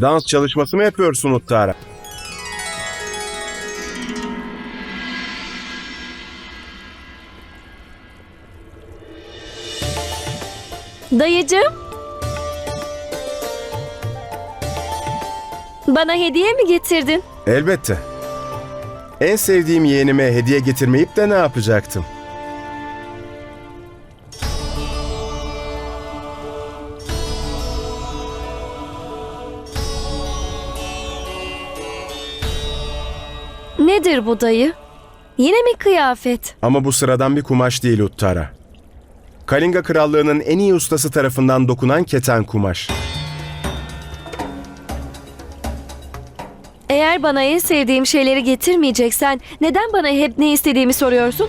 Dans çalışması mı yapıyorsun Uttara? Dayıcığım. Bana hediye mi getirdin? Elbette. En sevdiğim yeğenime hediye getirmeyip de ne yapacaktım? Nedir bu dayı? Yine mi kıyafet? Ama bu sıradan bir kumaş değil Uttara. Kalinga Krallığı'nın en iyi ustası tarafından dokunan keten kumaş. Eğer bana en sevdiğim şeyleri getirmeyeceksen neden bana hep ne istediğimi soruyorsun?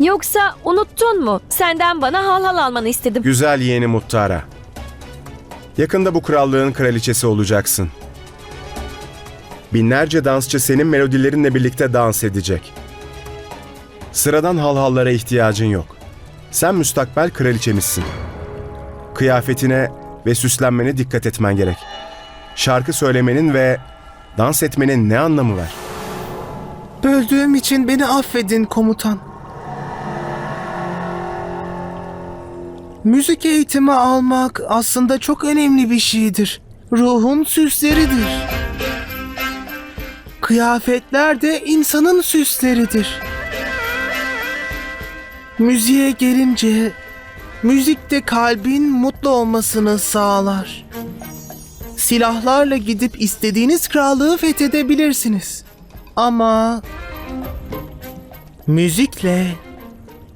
Yoksa unuttun mu? Senden bana hal hal almanı istedim. Güzel yeğenim Uttara. Yakında bu krallığın kraliçesi olacaksın. Binlerce dansçı senin melodilerinle birlikte dans edecek. Sıradan halhallara ihtiyacın yok. Sen müstakbel kraliçemizsin. Kıyafetine ve süslenmene dikkat etmen gerek. Şarkı söylemenin ve dans etmenin ne anlamı var? Böldüğüm için beni affedin komutan. Müzik eğitimi almak aslında çok önemli bir şeydir. Ruhun süsleridir. Kıyafetler de insanın süsleridir. Müziğe gelince müzik de kalbin mutlu olmasını sağlar. Silahlarla gidip istediğiniz krallığı fethedebilirsiniz. Ama müzikle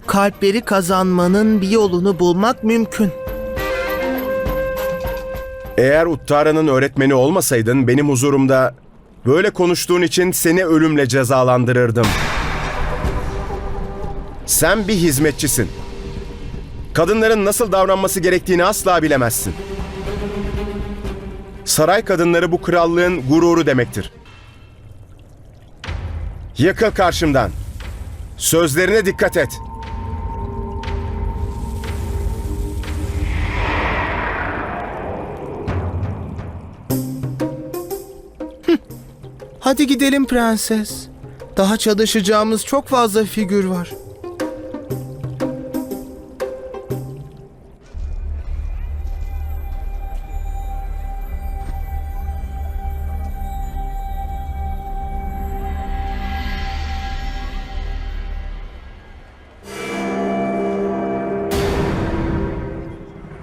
kalpleri kazanmanın bir yolunu bulmak mümkün. Eğer Uttara'nın öğretmeni olmasaydın benim huzurumda böyle konuştuğun için seni ölümle cezalandırırdım. Sen bir hizmetçisin. Kadınların nasıl davranması gerektiğini asla bilemezsin. Saray kadınları bu krallığın gururu demektir. Yıkıl karşımdan. Sözlerine dikkat et. Hadi gidelim prenses. Daha çalışacağımız çok fazla figür var.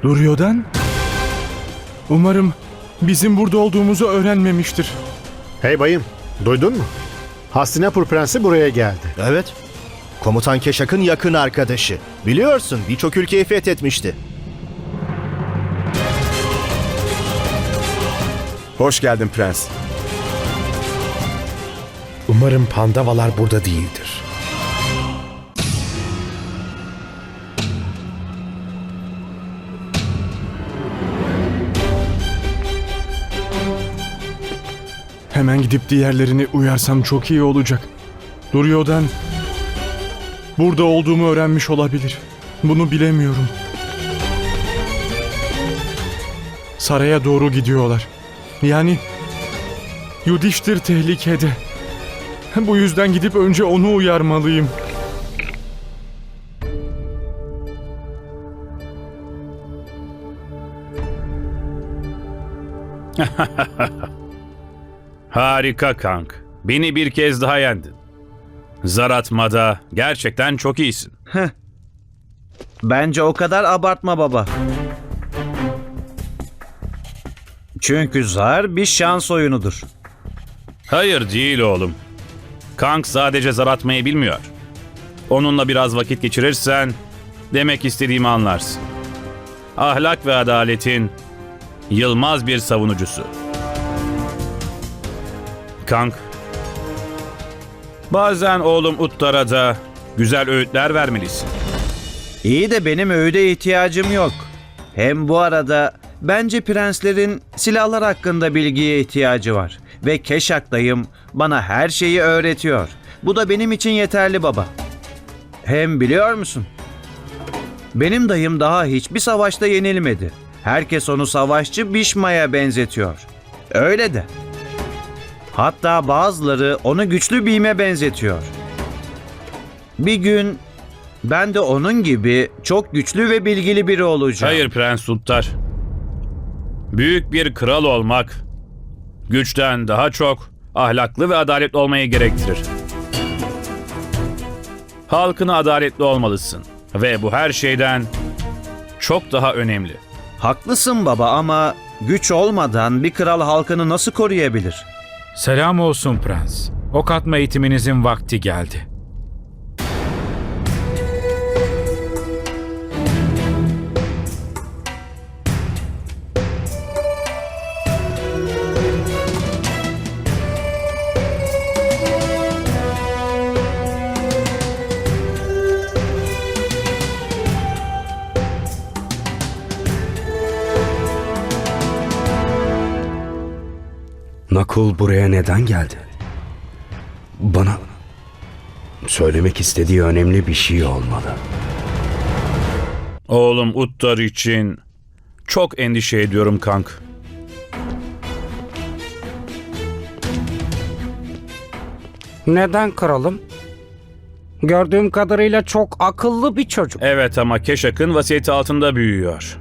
Duryodhan? Umarım bizim burada olduğumuzu öğrenmemiştir. Hey bayım, duydun mu? Hastinapur Prensi buraya geldi. Evet. Komutan Keşak'ın yakın arkadaşı. Biliyorsun birçok ülkeyi fethetmişti. Hoş geldin prens. Umarım pandavalar burada değildir. Hemen gidip diğerlerini uyarsam çok iyi olacak. Duryodhan burada olduğumu öğrenmiş olabilir. Bunu bilemiyorum. Saraya doğru gidiyorlar. Yani Yudiştir tehlikede. Bu yüzden gidip önce onu uyarmalıyım. Harika kank. Beni bir kez daha yendin. Zar atmada gerçekten çok iyisin. Bence o kadar abartma baba. Çünkü zar bir şans oyunudur. Hayır değil oğlum. Kank sadece zar atmayı bilmiyor. Onunla biraz vakit geçirirsen demek istediğimi anlarsın. Ahlak ve adaletin yılmaz bir savunucusu. Kank, bazen oğlum Uttar'a da güzel öğütler vermelisin. İyi de benim öğüde ihtiyacım yok. Hem bu arada bence prenslerin silahlar hakkında bilgiye ihtiyacı var. Ve Keşak dayım bana her şeyi öğretiyor. Bu da benim için yeterli baba. Hem biliyor musun? Benim dayım daha hiçbir savaşta yenilmedi. Herkes onu savaşçı Bişma'ya benzetiyor. Öyle de. Hatta bazıları onu güçlü Bim'e benzetiyor. Bir gün ben de onun gibi çok güçlü ve bilgili biri olacağım. Hayır Prens Uttar. Büyük bir kral olmak güçten daha çok ahlaklı ve adaletli olmayı gerektirir. Halkına adaletli olmalısın ve bu her şeyden çok daha önemli. Haklısın baba ama güç olmadan bir kral halkını nasıl koruyabilir? Selam olsun prens. Ok atma eğitiminizin vakti geldi. Nakul buraya neden geldi? Bana söylemek istediği önemli bir şey olmalı. Oğlum Uttar için çok endişe ediyorum kank. Neden kralım? Gördüğüm kadarıyla çok akıllı bir çocuk. Evet ama Keşak'ın vasiyeti altında büyüyor.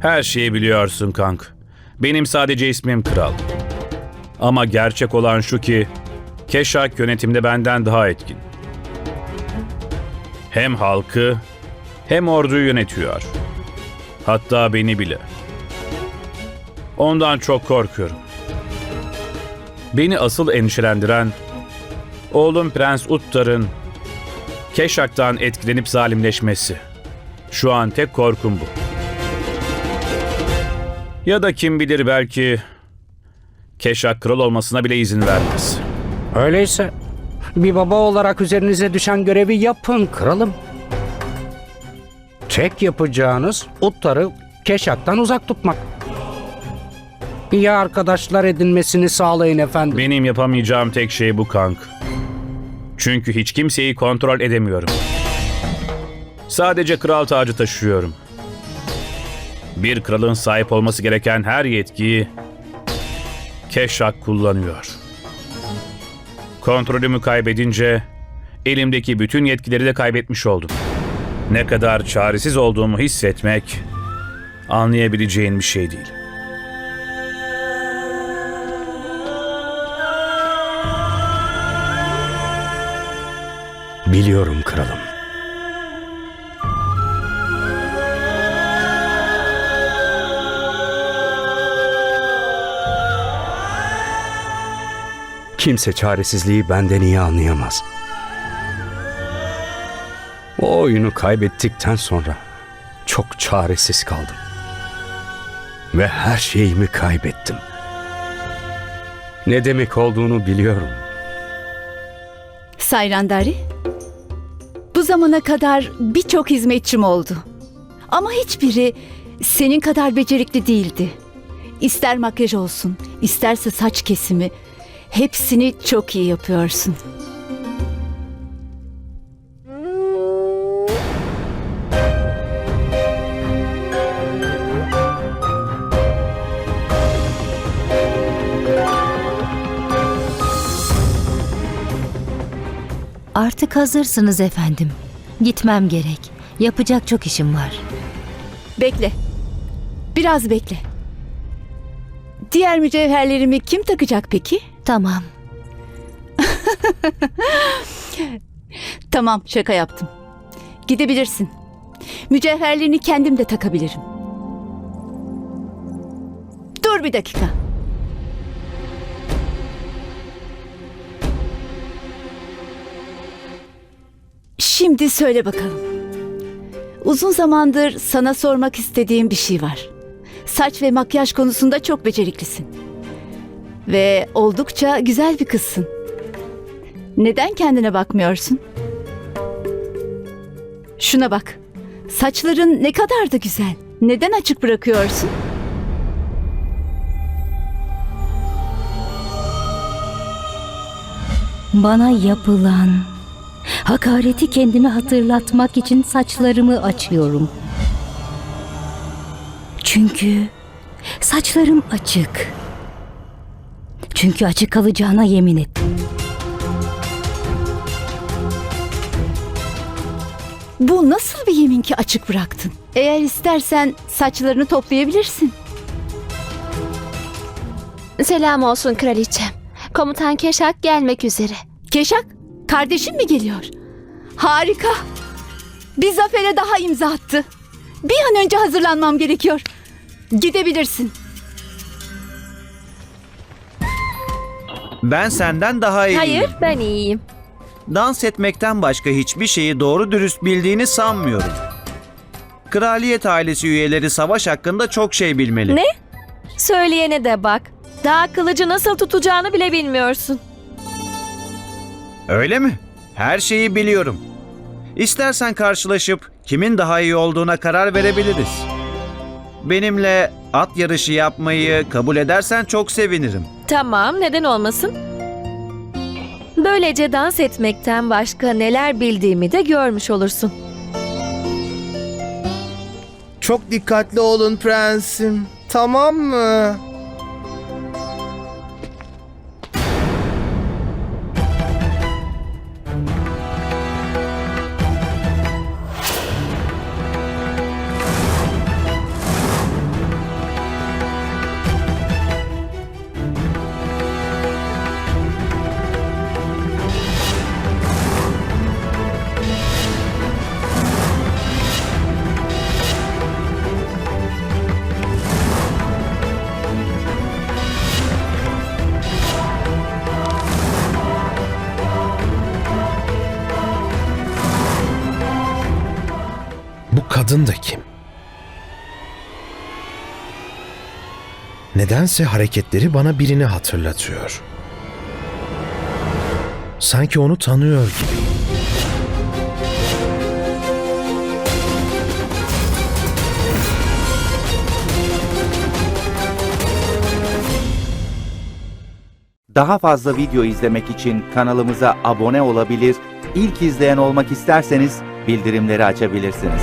Her şeyi biliyorsun kank. Benim sadece ismim Kral. Ama gerçek olan şu ki Keşak yönetimde benden daha etkin. Hem halkı hem orduyu yönetiyor. Hatta beni bile. Ondan çok korkuyorum. Beni asıl endişelendiren oğlum Prens Uttar'ın Keşak'tan etkilenip zalimleşmesi. Şu an tek korkum bu. Ya da kim bilir belki Keşak kral olmasına bile izin vermez. Öyleyse bir baba olarak üzerinize düşen görevi yapın kralım. Tek yapacağınız Uttar'ı Keşak'tan uzak tutmak. İyi arkadaşlar edinmesini sağlayın efendim. Benim yapamayacağım tek şey bu kank. Çünkü hiç kimseyi kontrol edemiyorum. Sadece kral tacı taşıyorum. Bir kralın sahip olması gereken her yetkiyi Keşak kullanıyor. Kontrolümü kaybedince elimdeki bütün yetkileri de kaybetmiş oldum. Ne kadar çaresiz olduğumu hissetmek anlayabileceğin bir şey değil. Biliyorum kralım. Kimse çaresizliği benden iyi anlayamaz. O oyunu kaybettikten sonra çok çaresiz kaldım. Ve her şeyimi kaybettim. Ne demek olduğunu biliyorum. Sayrandari, bu zamana kadar birçok hizmetçim oldu. Ama hiçbiri senin kadar becerikli değildi. İster makyaj olsun, isterse saç kesimi, hepsini çok iyi yapıyorsun. Artık hazırsınız efendim. Gitmem gerek. Yapacak çok işim var. Bekle. Biraz bekle. Diğer mücevherlerimi kim takacak peki? Tamam. Tamam, şaka yaptım. Gidebilirsin. Mücevherlerini kendim de takabilirim. Dur bir dakika. Şimdi söyle bakalım. Uzun zamandır sana sormak istediğim bir şey var. Saç ve makyaj konusunda çok beceriklisin. Ve oldukça güzel bir kızsın. Neden kendine bakmıyorsun? Şuna bak. Saçların ne kadar da güzel. Neden açık bırakıyorsun? Bana yapılan hakareti kendime hatırlatmak için saçlarımı açıyorum. Çünkü saçlarım açık. Çünkü açık kalacağına yemin ettim. Bu nasıl bir yemin ki açık bıraktın? Eğer istersen saçlarını toplayabilirsin. Selam olsun kraliçem. Komutan Keşak gelmek üzere. Keşak, kardeşin mi geliyor? Harika. Bir zafere daha imza attı. Bir an önce hazırlanmam gerekiyor. Gidebilirsin. Ben senden daha iyiyim. Hayır ben iyiyim. Dans etmekten başka hiçbir şeyi doğru dürüst bildiğini sanmıyorum. Kraliyet ailesi üyeleri savaş hakkında çok şey bilmeli. Ne? Söyleyene de bak. Daha kılıcı nasıl tutacağını bile bilmiyorsun. Öyle mi? Her şeyi biliyorum. İstersen karşılaşıp kimin daha iyi olduğuna karar verebiliriz. Benimle at yarışı yapmayı kabul edersen çok sevinirim. Tamam neden olmasın? Böylece dans etmekten başka neler bildiğimi de görmüş olursun. Çok dikkatli olun prensim. Tamam mı? Kadın da kim? Nedense hareketleri bana birini hatırlatıyor. Sanki onu tanıyor gibi. Daha fazla video izlemek için kanalımıza abone olabilir, ilk izleyen olmak isterseniz bildirimleri açabilirsiniz.